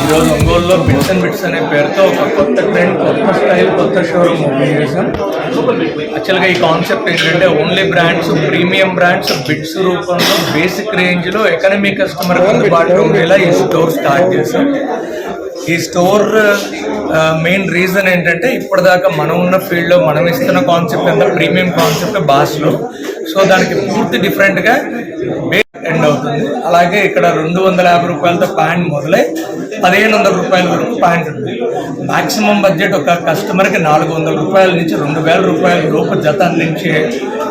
ఈరోజు ఒంగోలులో bits and bits అనే పేరుతో ఒక కొత్త ట్రెండ్ కొత్త స్టైల్ కొత్త షోరూమ్ ఓపెన్ చేసాం యాక్చువల్గా ఈ కాన్సెప్ట్ ఏంటంటే only brands premium brands bits రూపంలో బేసిక్ రేంజ్లో ఎకనమీ కస్టమర్ అందుబాటులో ఉండేలా ఈ స్టోర్ స్టార్ట్ చేసాం ఈ స్టోర్ మెయిన్ రీజన్ ఏంటంటే ఇప్పటిదాకా మనం ఉన్న ఫీల్డ్లో మనం ఇస్తున్న కాన్సెప్ట్ అంతా ప్రీమియం కాన్సెప్ట్ బాస్లో సో దానికి పూర్తి డిఫరెంట్గా ఎండ్ అవుతుంది. అలాగే ఇక్కడ రెండు వందల యాభై రూపాయలతో ప్యాంట్ మొదలై పదిహేను వందల రూపాయల వరకు ప్యాంట్ ఉంది. మాక్సిమం బడ్జెట్ ఒక కస్టమర్కి నాలుగు వందల రూపాయల నుంచి రెండు వేల రూపాయల లోపు జత అందించే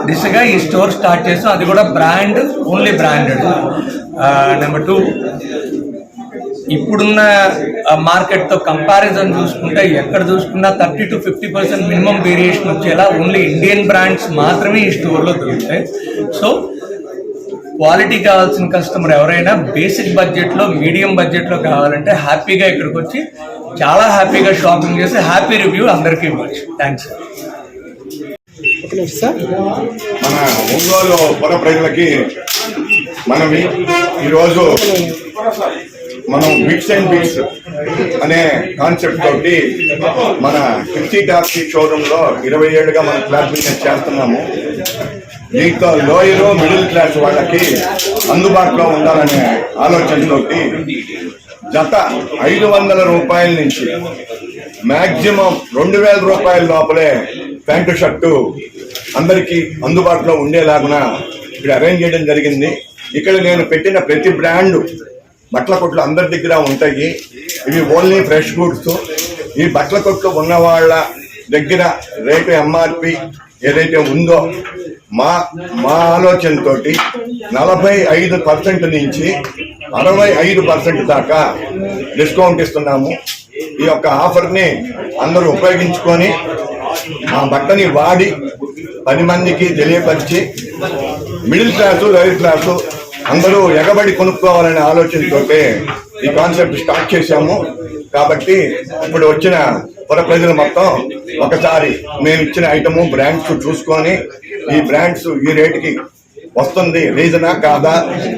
దిశగా ఈ స్టోర్ స్టార్ట్ చేసాం. అది కూడా brand only branded. Number two. ఇప్పుడున్న మార్కెట్తో కంపారిజన్ చూసుకుంటే ఎక్కడ చూసుకున్నా thirty to fifty percent minimum variation వచ్చేలా ఓన్లీ ఇండియన్ బ్రాండ్స్ మాత్రమే ఈ స్టోర్లో దొరుకుతాయి. సో క్వాలిటీ కావాల్సిన కస్టమర్ ఎవరైనా బేసిక్ బడ్జెట్లో మీడియం బడ్జెట్లో కావాలంటే హ్యాపీగా ఇక్కడికి వచ్చి చాలా హ్యాపీగా షాపింగ్ చేసి హ్యాపీ రివ్యూ అందరికీ ఇవ్వచ్చు. థ్యాంక్స్ మన ఒంగోలు పుర ప్రజలకి మనవి. ఈరోజు మనం బిట్స్ అండ్ బిట్స్ అనే కాన్సెప్ట్ తోటి మన ఫిఫ్టీ టాక్సీ షోరూమ్లో ఇరవై ఏళ్ళుగా మనం క్లాస్ బిజినెస్ చేస్తున్నాము. దీంతో లోయరు మిడిల్ క్లాస్ వాళ్ళకి అందుబాటులో ఉండాలనే ఆలోచనతోటి జత ఐదు వందల రూపాయల నుంచి మ్యాక్సిమం రెండు వేల రూపాయల లోపలే ప్యాంటు షర్టు అందరికీ అందుబాటులో ఉండేలాగున ఇక్కడ అరేంజ్ చేయడం జరిగింది. ఇక్కడ నేను పెట్టిన ప్రతి బ్రాండ్ బట్టల కొట్లు అందరి దగ్గర ఉంటాయి. ఇవి ఓన్లీ ఫ్రెష్ గుడ్స్ ఈ బట్టల కొట్లు ఉన్న వాళ్ళ దగ్గర రేటు ఎంఆర్పి ఏదైతే ఉందో మా మా ఆలోచనతోటి నలభై ఐదు పర్సెంట్ నుంచి అరవై ఐదు పర్సెంట్ దాకా డిస్కౌంట్ ఇస్తున్నాము. ఈ యొక్క ఆఫర్ని అందరూ ఉపయోగించుకొని ఆ బట్టని వాడి పది మందికి తెలియపరిచి మిడిల్ క్లాసు లోయర్ క్లాసు అందరూ ఎగబడి కొనుక్కోవాలనే ఆలోచనతోటే ఈ కాన్సెప్ట్ స్టార్ట్ చేశాము. కాబట్టి ఇప్పుడు వచ్చిన పుర ప్రజలు మొత్తం ఒకసారి మేము ఇచ్చిన ఐటము బ్రాండ్స్ చూసుకొని ఈ బ్రాండ్స్ ఈ రేటుకి వస్తుంది రీజనా కాదా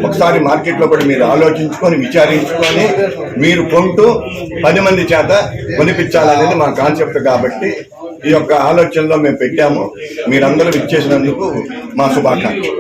ఒకసారి మార్కెట్లో కూడా మీరు ఆలోచించుకొని విచారించుకొని మీరు కొంటూ పది మంది చేత కొనిపించాలనేది మా కాన్సెప్ట్ కాబట్టి ఈ యొక్క ఆలోచనలో మేము పెట్టాము. మీరందరూ ఇచ్చేసినందుకు మా శుభాకాంక్షలు.